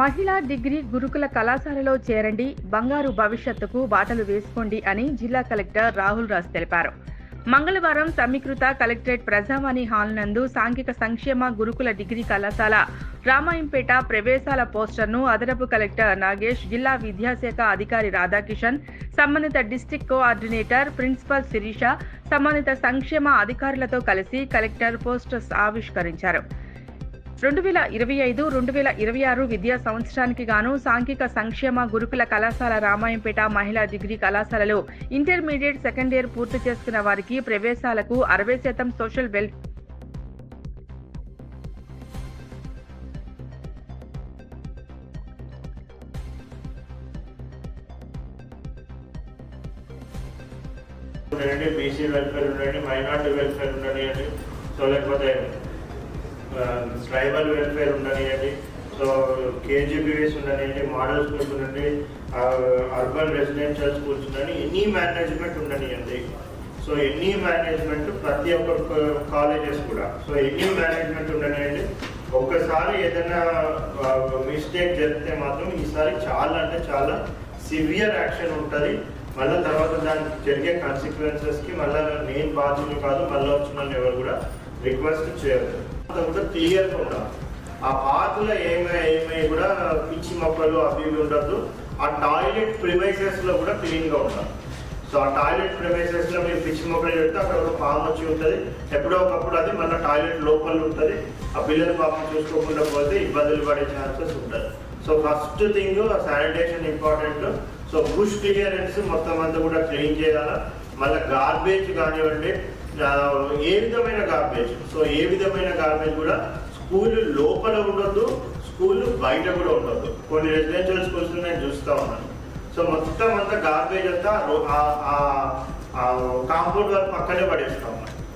మహిళా డిగ్రీ గురుకుల కళాశాలలో చేరండి బంగారు భవిష్యత్తుకు బాటలు వేసుకోండి అని జిల్లా కలెక్టర్ రాహుల్ రాజ్ తెలిపారు. మంగళవారం సమీకృత కలెక్టరేట్ ప్రజావాణి హాల్ నందు సాంఘిక సంక్షేమ గురుకుల డిగ్రీ కళాశాల రామాయంపేట ప్రవేశాల పోస్టర్ను అదనపు కలెక్టర్ నాగేష్ జిల్లా విద్యాశాఖ అధికారి రాధాకిషన్ సంబంధిత డిస్టిక్ కోఆర్డినేటర్ ప్రిన్సిపల్ శిరీష సంబంధిత సంక్షేమ అధికారులతో కలిసి కలెక్టర్ పోస్టర్స్ ఆవిష్కరించారు. రెండు వేల ఇరవై ఐదు రెండు వేల ఇరవై ఆరు విద్యా సంవత్సరానికి గాను సాంఘిక సంక్షేమ గురుకుల కళాశాల రామాయంపేట మహిళా డిగ్రీ కళాశాలలో ఇంటర్మీడియట్ సెకండ్ ఇయర్ పూర్తి చేసుకున్న వారికి ప్రవేశాలకు అరవై శాతం సోషల్ వెల్ ఉండండి బీసీ వెల్ఫేర్ ఉండండి మైనార్టీ వెల్ఫేర్ ఉండనియండి సో లేకపోతే ట్రైబల్ వెల్ఫేర్ ఉండనియండి సో కేజీబీఎస్ ఉండనియండి మోడల్ స్కూల్స్ ఉండండి అర్బన్ రెసిడెన్షియల్ స్కూల్స్ ఉండని ఎనీ మేనేజ్మెంట్ ఉండనివ్వండి సో ఎనీ మేనేజ్మెంట్ ప్రతి ఒక్క కాలేజెస్ కూడా. సో ఎనీ మేనేజ్మెంట్ ఉండనివ్వండి ఒక్కసారి ఏదైనా మిస్టేక్ జరిగితే మాత్రం ఈసారి చాలా అంటే చాలా సివియర్ యాక్షన్ ఉంటుంది. మళ్ళీ తర్వాత దానికి జరిగే కాన్సిక్వెన్సెస్కి మళ్ళీ నేను బాధ్యులు కాదు మళ్ళీ వచ్చిన వాళ్ళు ఎవరు కూడా రిక్వెస్ట్ చేయాలి అంతా కూడా క్లియర్గా ఉండాలి. ఆ పాత్రలో ఏమై ఏమై కూడా పిచ్చి మొక్కలు అవి ఇవి ఉండద్దు. ఆ టాయిలెట్ ప్రిమైసెస్లో కూడా క్లీన్గా ఉండాలి. సో ఆ టాయిలెట్ ప్రిమైసెస్లో మీరు పిచ్చి మొక్కలు పెడితే అక్కడ ఒక పాము వచ్చి ఉంటుంది. ఎప్పుడో ఒకప్పుడు అది మన టాయిలెట్ లోపల ఉంటుంది. ఆ పిల్లలు పాపం చూసుకోకుండా పోతే ఇబ్బందులు పడే ఛాన్సెస్ ఉంటుంది so first thing sanitation important so bush clearance మొత్తం అంతా కూడా క్లీన్ చేయాలా? మళ్ళీ గార్బేజ్ కానివ్వండి ఏ విధమైన గార్బేజ్ సో ఏ విధమైన గార్బేజ్ కూడా స్కూల్ లోపల ఉండొద్దు స్కూల్ బయట కూడా ఉండొద్దు. కొన్ని రెసిడెన్షియల్ స్కూల్స్ నేను చూస్తూ ఉన్నాను. సో మొత్తం అంతా గార్బేజ్ అంతా రో- ఆ- కాంపౌండ్ వాళ్ళ పక్కనే పడేస్తా ఉన్నాను.